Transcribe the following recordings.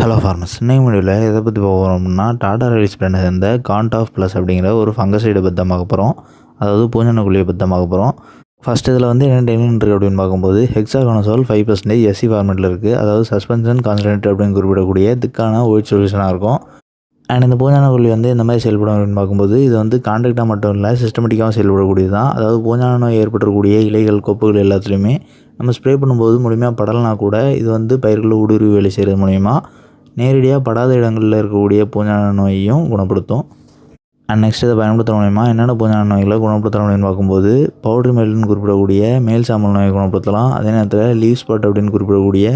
Hello ஃபார்மஸ் இன்னைக்கு முடிவில் எதை பற்றி போகிறோம்னா டாடா ரிலீஸ் பண்ண சேர்ந்த காண்ட் ஆஃப் ப்ளஸ் அப்படிங்கிற ஒரு ஃபங்கசைடை பத்தமாக போகிறோம் அதாவது பூஞ்சனக்குழியை பத்தமாக போகிறோம் ஃபஸ்ட் இதில் வந்து என்ன டென்னின் இருக்குது அப்படின்னு பார்க்கும்போது ஹெக்ஸாகோனசோல் ஃபைவ் பர்சன்டேஜ் எஸ்சி ஃபார்மெட்டில் இருக்குது அதாவது சஸ்பென்ஷன் கான்சன்ட்ரேட் அப்படின்னு குறிப்பிடக்கூடிய திக்கான ஒயிட் சொல்யூஷனாக இருக்கும். அண்ட் இந்த பூஞ்சானக்குழி வந்து இந்த மாதிரி செயல்படும் அப்படின்னு பார்க்கும்போது இது வந்து கான்ட்ராக்டாக மட்டும் இல்லை சிஸ்டமேட்டிக்காகவும் செயல்படக்கூடியது தான். அதாவது பூஞ்சான நோய் ஏற்படக்கூடிய இலைகள் கொப்புகள் எல்லாத்துலேயுமே நம்ம ஸ்ப்ரே பண்ணும்போது முழுமையாக படலைனா கூட இது வந்து பயிர்களை ஊடுருவி வேலை செய்கிறது மூலிமா நேரடியாக படாத இடங்களில் இருக்கக்கூடிய பூஞ்சான நோயையும் குணப்படுத்தும். அண்ட் நெக்ஸ்ட் இதை பயன்படுத்துகிற மூலயமா என்னென்ன பூஞ்சான நோய்களை குணப்படுத்தலாம் அப்படின்னு பார்க்கும்போது பவுடர் மேல்னு குறிப்பிடக்கூடிய மேல் சாம்பல் நோயை குணப்படுத்தலாம். அதே நேரத்தில் லீவ் ஸ்பாட் அப்படின்னு குறிப்பிடக்கூடிய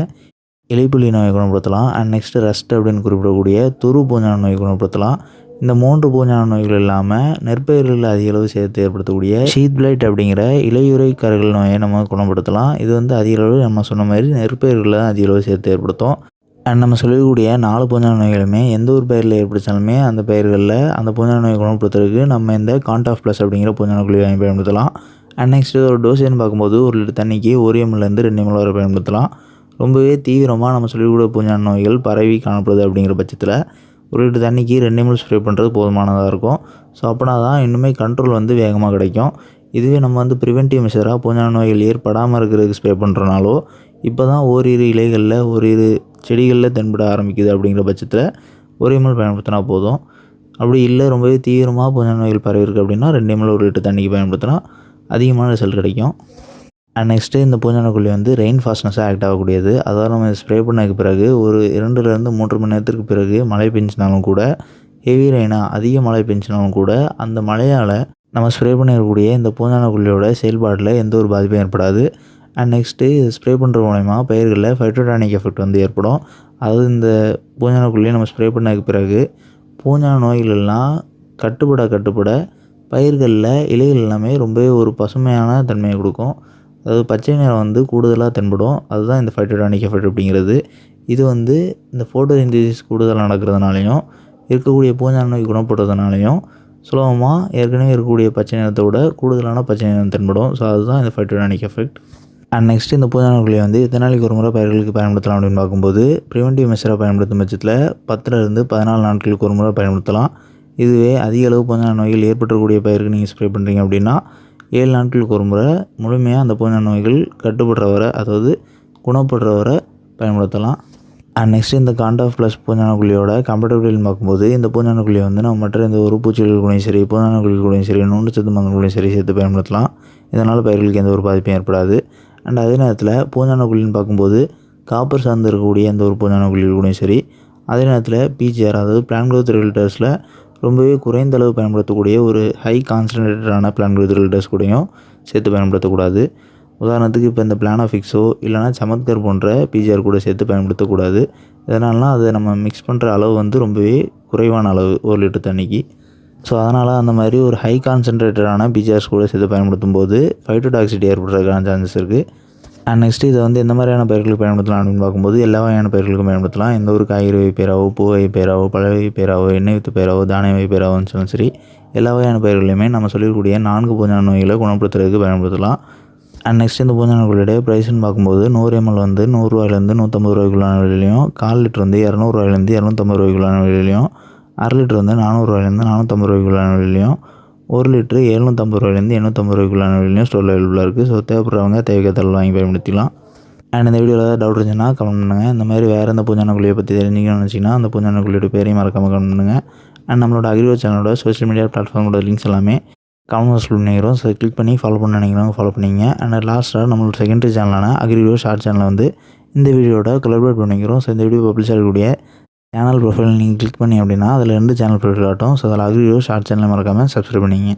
இலைப்புலி நோயை குணப்படுத்தலாம். அண்ட் நெக்ஸ்ட் ரஸ்ட் அப்படின்னு குறிப்பிடக்கூடிய துரு பூஞ்சான நோயை குணப்படுத்தலாம். இந்த மூன்று பூஞ்சான நோய்கள் இல்லாமல் நெற்பயிர்களில் அதிக அளவு சேர்த்து ஏற்படுத்தக்கூடிய ஷீத் பிளைட் அப்படிங்கிற இலையுறை கருகள் நோயை நம்ம குணப்படுத்தலாம். இது வந்து அதிக அளவு நம்ம சொன்ன மாதிரி நெற்பயிர்களில் அதிக அளவு சேர்த்து ஏற்படுத்தும். நம்ம சொல்லக்கூடிய நாலு பூஞ்சா நோய்களுமே எந்த ஒரு பயிரில் ஏற்படுத்தாலுமே அந்த பயிர்களில் அந்த பூஞ்சா நோயை குணப்படுத்துறதுக்கு நம்ம இந்த கான்டாஃப் ப்ளஸ் அப்படிங்கிற பூஞ்சா குழி வாங்கி பயன்படுத்தலாம். அண்ட் நெக்ஸ்ட் ஒரு டோசேன்னு பார்க்கும்போது ஒரு லிட்டர் தண்ணிக்கு ஒரு எம்எல்லேருந்து ரெண்டு எம்எல் வரை பயன்படுத்தலாம். ரொம்பவே தீவிரமாக நம்ம சொல்லக்கூடிய பூஞ்சா நோய்கள் பரவி காணப்படுது அப்படிங்கிற பட்சத்தில் ஒரு லிட்டர் தண்ணிக்கு ரெண்டு எம்எல் ஸ்ப்ரே பண்ணுறது போதுமானதாக இருக்கும். ஸோ அப்படின்னா தான் இன்னுமே கண்ட்ரோல் வந்து வேகமாக கிடைக்கும். இதுவே நம்ம வந்து ப்ரிவென்டிவ் மெஷராக பூஞ்சா நோய்கள் ஏற்படாமல் இருக்கிறதுக்கு ஸ்ப்ரே பண்ணுறனாலோ இப்போ தான் ஓரிரு இலைகளில் ஓரிரு செடிகளில் தென்பட ஆரம்பிக்குது அப்படிங்கிற பட்சத்தில் ஒரு எம்எல் பயன்படுத்தினா போதும். அப்படி இல்லை ரொம்பவே தீவிரமாக பூஞ்சான நோய்கள் பரவி இருக்குது அப்படின்னா ரெண்டு எம்எல் ஒரு லிட்டர் தண்ணிக்கு பயன்படுத்தினா அதிகமான ரிசல்ட் கிடைக்கும். அண்ட் நெக்ஸ்ட்டு இந்த பூஞ்சானக்குழி வந்து ரெயின் ஃபாஸ்ட்னஸாக ஆக்ட் ஆகக்கூடியது. அதாவது நம்ம ஸ்ப்ரே பண்ணதுக்கு பிறகு ஒரு இரண்டுலேருந்து மூன்று மணி நேரத்துக்கு பிறகு மழை பெஞ்சினாலும் கூட ஹெவி ரெயினாக அதிக மழை பெஞ்சினாலும் கூட அந்த மழையால் நம்ம ஸ்ப்ரே பண்ணிருக்கக்கூடிய இந்த பூஞ்சானக்குழியோட செயல்பாட்டில் எந்த ஒரு பாதிப்பும் ஏற்படாது. அண்ட் நெக்ஸ்ட்டு ஸ்ப்ரே பண்ணுற மூலயமா பயிர்களில் ஃபைட்ரோடானிக் எஃபெக்ட் வந்து ஏற்படும். அதாவது இந்த பூஞ்சானக்குள்ளேயே நம்ம ஸ்ப்ரே பண்ணதுக்கு பிறகு பூஞ்சான நோய்களெல்லாம் கட்டுப்பட கட்டுப்பட பயிர்களில் இலைகள் எல்லாமே ரொம்பவே ஒரு பசுமையான தன்மையை கொடுக்கும். அதாவது பச்சை நிறம் வந்து கூடுதலாக தென்படும். அதுதான் இந்த ஃபைட்டோடானிக் எஃபெக்ட் அப்படிங்கிறது. இது வந்து இந்த ஃபோட்டோ சிந்தசிஸ் கூடுதலாக நடக்கிறதுனாலையும் இருக்கக்கூடிய பூஞ்சான நோய் குணப்படுறதுனாலையும் சுலபமாக ஏற்கனவே இருக்கக்கூடிய பச்சை நிறத்தை விட கூடுதலான பச்சை நிறம் தென்படும். ஸோ அதுதான் இந்த ஃபைட்டோடானிக் எஃபெக்ட் அண்ட் நெக்ஸ்ட் இந்த பூஞ்சானக்குழியை வந்து எத்தனை நாளைக்கு ஒரு முறை பயிர்களுக்கு பயன்படுத்தலாம் அப்படின்னு பார்க்கும்போது ப்ரிவென்டிவ் மெஷராக பயன்படுத்தும் பட்சத்தில் பத்துலேருந்து பதினாலு நாட்களுக்கு ஒரு முறை பயன்படுத்தலாம். இதுவே அதிக அளவு பூஞ்சான நோய்கள் ஏற்பட்டக்கூடிய பயிருக்கு நீங்கள் ஸ்ப்ரே பண்ணுறீங்க அப்படின்னா ஏழு நாட்களுக்கு ஒரு முறை முழுமையாக அந்த பூஞ்சான நோய்கள் கட்டுப்படுற வரை அதாவது குணப்படுற வரை பயன்படுத்தலாம். அண்ட் நெக்ஸ்ட் இந்த காண்டாஃப் ப்ளஸ் பூஞ்சானக்குழியோட கம்பேட்டபிள் பார்க்கும்போது இந்த பூஞ்சானக்குழியை வந்து நம்ம மற்ற இந்த ஒரு பூச்சிகள் கூடயும் சரி பூஞ்சானக்குழிகள் கூடயும் சரி நூண்டு சத்து மருந்து சரி சேர்த்து பயன்படுத்தலாம். இதனால் பயிர்களுக்கு எந்த ஒரு பாதிப்பும் ஏற்படாது. அண்ட் அதே நேரத்தில் பூஞ்சானக்குழின்னு பார்க்கும்போது காப்பர் சார்ந்து இருக்கக்கூடிய அந்த ஒரு பூஞ்சானக்குழிகள் கூடயும் சரி அதே நேரத்தில் பிஜிஆர் அதாவது பிளான் குரோத் ரெகுலேட்டர்ஸில் ரொம்பவே குறைந்த அளவு பயன்படுத்தக்கூடிய ஒரு ஹை கான்சன்ட்ரேட்டடான பிளான் குரோத் ரெகுலேட்டர்ஸ் கூடயும் சேர்த்து பயன்படுத்தக்கூடாது. உதாரணத்துக்கு இப்போ இந்த பிளானாஃபிக்ஸோ இல்லைனா சமத்கர் போன்ற பிஜிஆர் கூட சேர்த்து பயன்படுத்தக்கூடாது. இதனாலலாம் அதை நம்ம மிக்ஸ் பண்ணுற அளவு வந்து ரொம்பவே குறைவான அளவு ஒரு லிட்டர் தண்ணிக்கு. ஸோ அதனால் அந்த மாதிரி ஒரு ஹை கான்சன்ட்ரேட்டடான பிஜிஆர்ஸ் கூட சேர்த்து பயன்படுத்தும் போது ஃபைட்டோடாக்சிட்டி ஏற்படுறதுக்கான சான்சஸ் இருக்குது அண்ட் நெக்ஸ்ட் இதை வந்து எந்த மாதிரியான பயிர்களுக்கு பயன்படுத்தலாம் அப்படின்னு பார்க்கும்போது எல்லா வகையான பயிர்களுக்கும் பயன்படுத்தலாம். எந்த ஒரு காய்கறி வகை பேராவோ பூ வகை பேராவோ பழ வகை பேராவோ எண்ணெய் வித்து பேராவோ தானிய வகை பேராவோன்னு சொன்னாலும் சரி எல்லா வகையான பயிர்களையுமே நம்ம சொல்லக்கூடிய நான்கு பூஞ்சான நோய்களை குணப்படுத்துறதுக்கு பயன்படுத்தலாம். அண்ட் நெக்ஸ்ட் இந்த பூஞ்சான நோய்களுடைய ப்ரைஸ்னு பார்க்கும்போது நூறு எம்எல் வந்து நூறுரூவாயிலேருந்து நூற்றம்பது ரூபாய்க்குள்ளான விலையிலையும் கால் லிட்டர் வந்து இரநூறுவாயிலேருந்து இரநூத்தம்பது ரூபாய்க்குள்ளான விலையிலையும் அரை லிட்ரு வந்து நானூறுரூவாயிலேருந்து நானூற்றம்பது ரூபாய்க்குள்ளான விலையிலையும் ஒரு லிட்ரு எழுநூற்றம்பது ரூபாயிலேருந்து எண்ணூற்றம்பது ரூபாய்க்குள்ளான விலையிலையும் ஸ்டோரில் அவைலபிளாக இருக்குது ஸோ தேவைப்படுறவங்க தேவைக்கேற்ற வாங்கி பயன்படுத்திக்கலாம். அண்ட் இந்த வீடியோவில் ஏதாவது டவுட் இருந்துச்சுன்னா கமெண்ட் பண்ணுங்கள் இந்த மாதிரி வேறு எந்த பூஞ்சான குழியை பற்றி தெரிஞ்சுக்கணும்னு நினச்சிங்கன்னா அந்த பூஞ்சான குழியோட பேரையும் மறக்காமல் கமெண்ட் பண்ணுங்கள் அண்ட் நம்மளோட அக்ரிவோ சேனலோட சோஷியல் மீடியா பிளாட்ஃபார்மோட லிங்க்ஸ் எல்லாமே கமெண்ட் பாக்ஸ் பண்ணிக்கிறோம். ஸோ கிளிக் பண்ணி ஃபாலோ பண்ண நினைக்கிறவங்க ஃபாலோ பண்ணிங்க. அண்ட் லாஸ்ட்டாக நம்மளோட செகண்டரி சேனலான அக்ரிவோ ஷார்ட் சேனலில் வந்து இந்த வீடியோட கொலாபரேட் பண்ணிக்கிறோம். ஸோ இந்த வீடியோ பப்ளிஷ் ஆகக்கூடிய சேனல் ப்ரொஃபைல் நீங்கள் கிளிக் பண்ணி அப்படின்னா அதில் இருந்து சேனல் ப்ரொஃபைல் காட்டும். ஸோ அதில் அக்ரிவோ ஷார்ட் சேனல் மறக்காமல் சப்ஸ்கிரைப் பண்ணிங்க.